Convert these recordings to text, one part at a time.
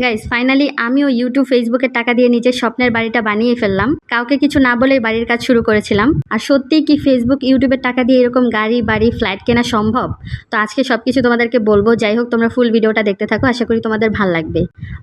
Guys finally আমিও YouTube ফেসবুকের টাকা দিয়ে নিজের স্বপ্নের বাড়িটা বানিয়ে ফেললাম। কাউকে কিছু না বলেই বাড়ির কাজ শুরু করেছিলাম। আর সত্যি কি ফেসবুক ইউটিউবের টাকা দিয়ে এরকম গাড়ি, বাড়ি ফ্ল্যাট কেনা সম্ভব? তো আজকে সব কিছু তোমাদেরকে বলব। যাই হোক, তোমরা ফুল ভিডিওটা দেখতে থাকো। আশা করি তোমাদের ভালো লাগবে।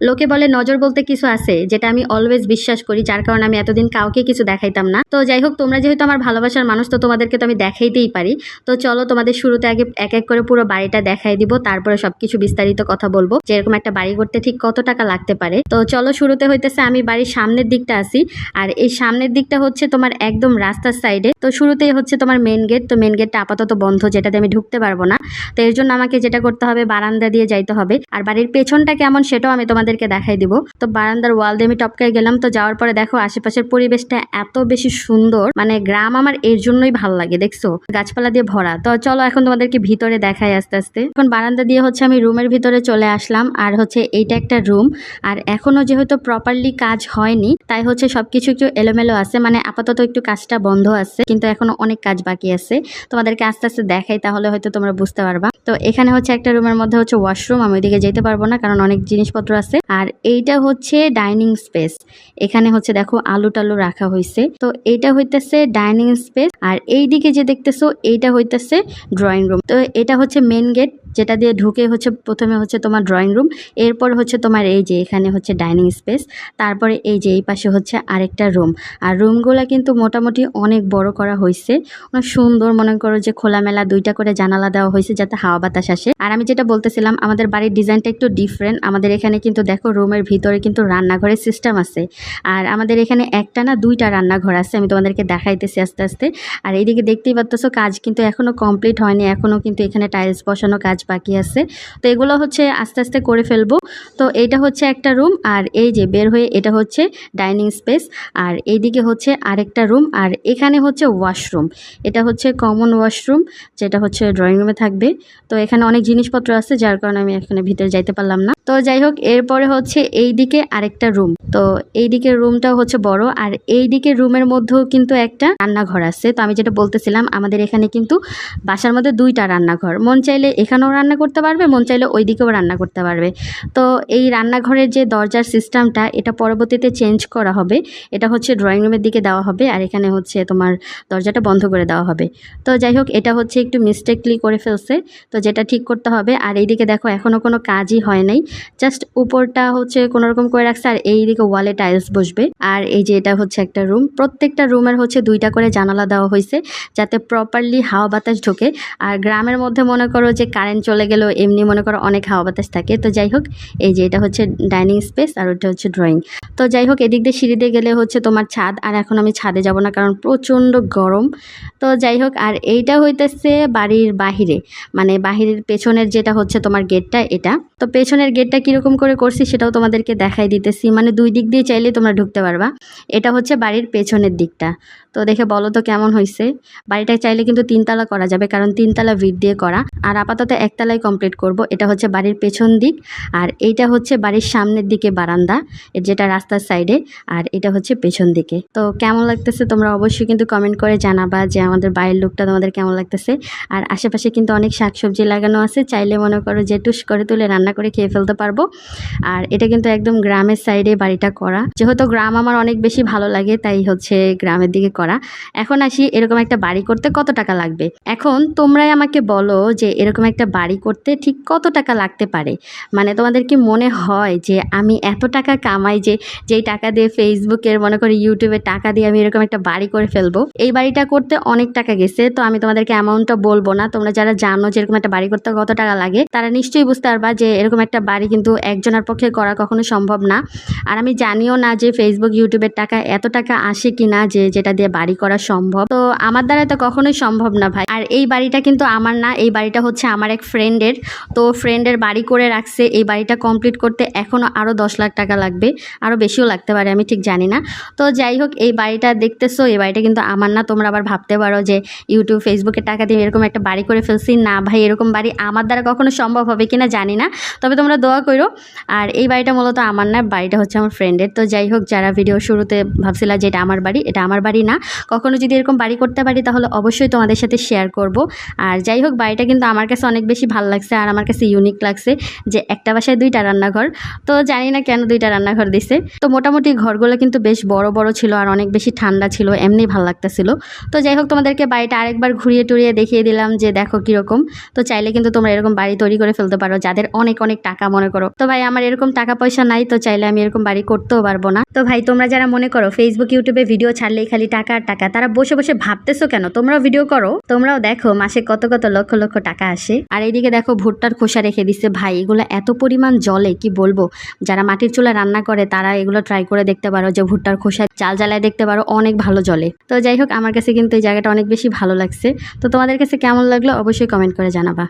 লোকে বলে নজর বলতে কিছু আছে, যেটা আমি অলওয়েজ বিশ্বাস করি, যার কারণে আমি এতদিন কাউকে কিছু দেখাইতাম না। তো যাই হোক, তোমরা যেহেতু আমার ভালোবাসার মানুষ, তো তোমাদেরকে তো আমি দেখাইতেই পারি। তো চলো তোমাদের শুরুতে আগে এক এক করে পুরো বাড়িটা দেখাই দিব। তারপরে সবকিছু বিস্তারিত কথা বলব। যেরকম একটা বাড়ি করতে ঠিক কত টাকা লাগতে পারে? তো চলো শুরুতে হইতেছে আমি বাড়ির সামনের দিকটা আসি। আর এই সামনের দিকটা হচ্ছে তোমার একদম রাস্তার সাইডে তো শুরুতেই হচ্ছে তোমার মেন গেট তো মেন গেটটা আপাতত বন্ধ, যেটাতে আমি ঢুকতে পারব না। তো এর জন্য আমাকে যেটা করতে হবে, বারান্দা দিয়ে যাইতে হবে। আর বাড়ির পেছনটা কেমন সেটাও আমি তোমাদেরকে দেখাই দিব। তো বারান্দার ওয়াল দিয়ে আমি টপকায় গেলাম। তো যাওয়ার পরে দেখো আশেপাশের পরিবেশটা এত বেশি সুন্দর। মানে গ্রাম আমার এর জন্যই ভালো লাগে, দেখছ? গাছপালা দিয়ে ভরা। তো চলো এখন তোমাদেরকে ভিতরে দেখাই আস্তে আস্তে। এখন বারান্দা দিয়ে হচ্ছে আমি রুমের ভিতরে চলে আসলাম। আর হচ্ছে এইটা একটা রুম আর এখনও যেহেতু প্রপারলি কাজ হয়নি, তাই হচ্ছে সবকিছু একটু এলোমেলো আছে মানে আপাতত একটু কাজটা বন্ধ আছে, কিন্তু এখনও অনেক কাজ বাকি আছে। তোমাদেরকে আস্তে আস্তে দেখাই, তাহলে হয়তো তোমরা বুঝতে পারবা। তো এখানে হচ্ছে একটা রুমের মধ্যে হচ্ছে ওয়াশরুম আমি ওইদিকে যেতে পারব না, কারণ অনেক জিনিসপত্র আছে। আর এইটা হচ্ছে ডাইনিং স্পেস এখানে হচ্ছে দেখো আলু টালু রাখা হয়েছে তো এইটা হইতেছে ডাইনিং স্পেস আর এইদিকে যে দেখতেছো, এইটা হইতেছে ড্রয়িং রুম তো এটা হচ্ছে মেন গেট যেটা দিয়ে ঢুকে হচ্ছে প্রথমে হচ্ছে তোমার ড্রয়িং রুম এরপর হচ্ছে তোমার এই যে এখানে হচ্ছে ডাইনিং স্পেস তারপরে এই যে এই পাশে হচ্ছে আরেকটা রুম আর রুমগুলো কিন্তু মোটামুটি অনেক বড় করা হয়েছে অনেক সুন্দর মনে করো যে খোলামেলা দুইটা করে জানালা দেওয়া হয়েছে যাতে হাওয়া বাতাস আসে। আর আমি যেটা বলতেছিলাম, আমাদের বাড়ির ডিজাইনটা একটু ডিফারেন্ট আমাদের এখানে কিন্তু দেখো রুমের ভিতরে কিন্তু রান্নাঘরের সিস্টেম আছে। আর আমাদের এখানে একটা না দুইটা রান্নাঘর আছে, আমি তোমাদেরকে দেখাইতেছি আস্তে আস্তে। আর এইদিকে দেখতেই পাচ্ছ কাজ কিন্তু এখনও কমপ্লিট হয়নি। এখনও কিন্তু এখানে টাইলস বসানো কাজ বাকি আছে। তো এগুলো হচ্ছে আস্তে আস্তে করে ফেলব। তো এইটা হচ্ছে একটা রুম আর এই যে বের হয়ে এটা হচ্ছে ডাইনিং স্পেস। আর এইদিকে হচ্ছে আরেকটা রুম আর এখানে হচ্ছে ওয়াশরুম। এটা হচ্ছে কমন ওয়াশরুম যেটা হচ্ছে ড্রয়িং রুমে থাকবে। তো এখানে অনেক জিনিসপত্র আছে যার কারণে আমি এখানে ভিতরে যাইতে পারলাম না। তো যাই হোক, এরপরে হচ্ছে এই দিকে আরেকটা রুম। তো এই দিকের রুমটাও হচ্ছে বড়, আর এই দিকের রুমের মধ্যেও কিন্তু একটা রান্নাঘর আছে। তো আমি যেটা বলতেছিলাম, আমাদের এখানে কিন্তু বাসার মধ্যে দুইটা রান্নাঘর। মন চাইলে এখানেও রান্না করতে পারবে, মন চাইলে ওই দিকেও রান্না করতে পারবে। তো এই রান্নাঘরের যে দরজার সিস্টেমটা, এটা পরবর্তীতে চেঞ্জ করা হবে। এটা হচ্ছে ড্রয়িং রুমের দিকে দেওয়া হবে, আর এখানে হচ্ছে তোমার দরজাটা বন্ধ করে দেওয়া হবে। তো যাই হোক, এটা হচ্ছে একটু মিস্টেকলি করে ফেলছে। তো যেটা ঠিক করতে হবে, আর এইদিকে দেখো এখনও কোনো কাজই হয় নাই। জাস্ট উপরটা হচ্ছে কোনো রকম করে রাখছে আর এইদিকে ওয়ালে টাইলস বসবে। আর এই যে এটা হচ্ছে একটা রুম। প্রত্যেকটা রুমের হচ্ছে দুইটা করে জানালা দেওয়া হয়েছে যাতে প্রপারলি হাওয়া বাতাস ঢোকে। আর গ্রামের মধ্যে মনে করো যে কারেন্ট চলে গেলেও এমনি মনে করো অনেক হাওয়া বাতাস থাকে। তো যাই হোক, এই যে এটা হচ্ছে ডাইনিং স্পেস আর ওটা হচ্ছে ড্রয়িং তো যাই হোক, এদিক দিয়ে সিঁড়ি দিয়ে গেলে হচ্ছে তোমার ছাদ। আর এখন আমি ছাদে যাব না কারণ প্রচণ্ড গরম। তো যাই হোক, আর এইটা হইতেছে বাড়ির বাহিরে। মানে বাহিরের পেছনের যেটা হচ্ছে তোমার গেটটা এটা। তো পেছনের গেটটা কীরকম করে করছি সেটাও তোমাদেরকে দেখাই দিতেছি। মানে দুই দিক দিয়ে চাইলে তোমরা ঢুকতে পারবা। এটা হচ্ছে বাড়ির পেছনের দিকটা। তো দেখে বলো তো কেমন হয়েছে বাড়িটা চাইলে কিন্তু তিনতলা করা যাবে, কারণ তিনতলা ভিট দিয়ে করা। আর আপাতত একতলায় কমপ্লিট করব। এটা হচ্ছে বাড়ির পেছন দিক। আর এইটা হচ্ছে বাড়ির সামনের দিকে বারান্দা, যেটা রাস্তার সাইডে আর এটা হচ্ছে পেছন দিকে। তো কেমন লাগতেছে তোমরা অবশ্যই কিন্তু কমেন্ট করে জানাবা যে আমাদের বাড়ির লুকটা তোমাদের কেমন লাগতেছে। আর আশেপাশে কিন্তু অনেক শাকসবজি লাগানো আছে। চাইলে মনে করো যে টুস করে তুলে রান্না করে খেয়ে ফেলতে পারব। আর এটা কিন্তু একদম গ্রামের সাইডে বাড়িটা করা। যেহেতু গ্রাম আমার অনেক বেশি ভালো লাগে, তাই হচ্ছে গ্রামের দিকে করা। এখন আসি এরকম একটা বাড়ি করতে কত টাকা লাগবে? এখন তোমরাই আমাকে বলো যে এরকম একটা বাড়ি করতে ঠিক কত টাকা লাগতে পারে? মানে তোমাদের কি মনে হয় যে আমি এত টাকা কামাই যে যেই টাকা দিয়ে ফেসবুকের মনে করি ইউটিউবে টাকা দিয়ে আমি এরকম একটা বাড়ি করে ফেলব? এই বাড়িটা করতে অনেক টাকা গেছে, তো আমি তোমাদেরকে অ্যামাউন্টটা বলব না। তোমরা যারা জানো যে এরকম একটা বাড়ি করতে কত টাকা লাগে, তারা নিশ্চয়ই বুঝতে পারবা যে এরকম একটা কিন্তু একজনের পক্ষে করা কখনো সম্ভব না। আর আমি জানিও না যে ফেসবুক ইউটিউবের টাকা এত টাকা আসে কি না যে যেটা দিয়ে বাড়ি করা সম্ভব। তো আমার দ্বারা তো কখনোই সম্ভব না ভাই। আর এই বাড়িটা কিন্তু আমার না, এই বাড়িটা হচ্ছে আমার এক ফ্রেন্ডের তো ফ্রেন্ডের বাড়ি করে রাখছে, এই বাড়িটা কমপ্লিট করতে এখনও আরও দশ লাখ টাকা লাগবে আরও বেশিও লাগতে পারে, আমি ঠিক জানি না। তো যাই হোক, এই বাড়িটা দেখতেছো, এই বাড়িটা কিন্তু আমার না, তোমরা আবার ভাবতে পারো যে ইউটিউব ফেসবুকে টাকা দিয়ে এরকম একটা বাড়ি করে ফেলছি। না ভাই, এরকম বাড়ি আমার দ্বারা কখনো সম্ভব হবে কিনা জানি না। তবে তোমরা দোয়া করো আর এই বাড়িটা মূলত আমার না, বাড়িটা হচ্ছে আমার ফ্রেন্ডের তো যাই হোক, যারা ভিডিও শুরুতে ভাবছিলা যে এটা আমার বাড়ি, এটা আমার বাড়ি না, কখনো যদি এরকম বাড়ি করতে পারি তাহলে অবশ্যই তোমাদের সাথে শেয়ার করব। আর যাই হোক, বাড়িটা কিন্তু আমার কাছে অনেক বেশি ভালো লাগছে আর আমার কাছে ইউনিক লাগছে যে একটা বাসায় দুইটা রান্নাঘর। তো জানি না কেন দুইটা রান্নাঘর দিছে। তো মোটামুটি ঘরগুলো কিন্তু বেশ বড় বড় ছিল আর অনেক বেশি ঠান্ডা ছিল, এমনি ভালো লাগতেছিল। তো যাই হোক, তোমাদেরকে বাড়িটা আরেকবার ঘুরিয়ে টুরিয়ে দেখিয়ে দিলাম যে দেখো কীরকম। তো চাইলে কিন্তু তোমরা এরকম বাড়ি তৈরি করে ফেলতে পারো, যাদের অনেক অনেক টাকা মনে করো। তো ভাই, আমার এরকম টাকা পয়সা নাই, তো চাইলে আমি এরকম বাড়ি করতেও পারব না। তো ভাই, তোমরা যারা মনে করো ফেসবুক ইউটিউবে ভিডিও ছাড়লেই খালি টাকা আর টাকা, তারা বসে বসে ভাবতেছো কেন? তোমরাও ভিডিও করো, তোমরাও দেখো মাসে কত কত লক্ষ লক্ষ টাকা আসে। আর এইদিকে দেখো ভুট্টার খোসা রেখে দিচ্ছে ভাই, এগুলো এত পরিমাণ জলে, কি বলব? যারা মাটির চুলা রান্না করে, তারা এগুলো ট্রাই করে দেখতে পারো যে ভুট্টার খোসা চাল জ্বালায় দেখতে পারো, অনেক ভালো জলে। তো যাই হোক, আমার কাছে কিন্তু এই জায়গাটা অনেক বেশি ভালো লাগছে। তো তোমাদের কাছে কেমন লাগল অবশ্যই কমেন্ট করে জানাবা।